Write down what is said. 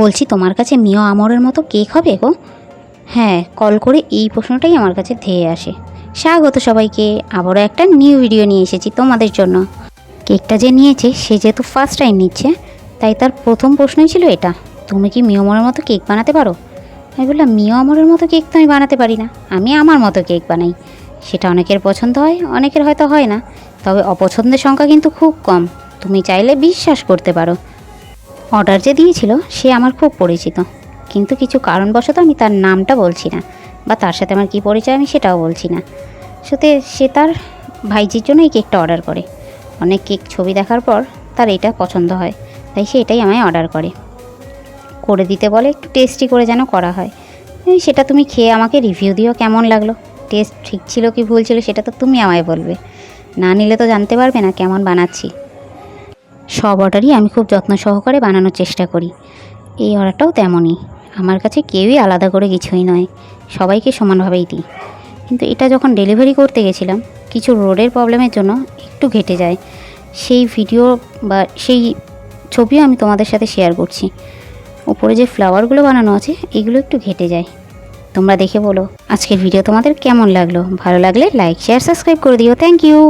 বলছি, তোমার কাছে মিও আমরের মতো কেক হবে গো? হ্যাঁ কল করে এই প্রশ্নটাই আমার কাছে ধেয়ে আসে। স্বাগত সবাইকে, আবারও একটা নিউ ভিডিও নিয়ে এসেছি তোমাদের জন্য। কেকটা যে নিয়েছে, সে যেহেতু ফার্স্ট টাইম নিচ্ছে, তাই তার প্রথম প্রশ্নই ছিল এটা, তুমি কি মিও আমরের মতো কেক বানাতে পারো? আমি বললাম মিও আমরের মতো কেক তো আমি বানাতে পারি না, আমি আমার মতো কেক বানাই। সেটা অনেকের পছন্দ হয়, অনেকের হয়তো হয় না, তবে অপছন্দের সংখ্যা কিন্তু খুব কম। তুমি চাইলে বিশ্বাস করতে পারো অর্ডার যে দিয়েছিল, সে আমার খুব পরিচিত। কিন্তু কিছু কারণবশত আমি তার নামটা বলছি না, বা তার সাথে আমার কী পরিচয় আমি সেটাও বলছি না। সাথে সে তার ভাইজির জন্য এই কেকটা অর্ডার করে। অনেক কেক ছবি দেখার পর তার এটা পছন্দ হয়, তাই সে এটাই আমায় অর্ডার করে। করে দিতে বলে একটু টেস্টি করে যেন করা হয়। সেটা তুমি খেয়ে আমাকে রিভিউ দিও কেমন লাগল? টেস্ট ঠিক ছিল কি ভুল ছিল সেটা তো তুমি আমায় বলবে। না নিলে তো জানতে পারবে না কেমন বানাচ্ছি। সব অর্ডারই আমি খুব যত্ন সহকারে বানানোর চেষ্টা করি। এই অর্ডারটাও তেমনই। আমার কাছে কেউই আলাদা করে কিছুই নয়। সবাইকে সমানভাবেই দিই। কিন্তু এটা যখন ডেলিভারি করতে গেছিলাম, কিছু রোডের প্রবলেমের জন্য একটু ঘেটে যায়। সেই ভিডিও বা সেই ছবিও আমি তোমাদের সাথে শেয়ার করছি। উপরে যে ফ্লাওয়ারগুলো বানানো আছে, এগুলো একটু ঘেটে যায়। তোমরা দেখে বলো, আজকের ভিডিও তোমাদের কেমন লাগল? ভালো লাগলে লাইক শেয়ার সাবস্ক্রাইব করে দিও। Thank you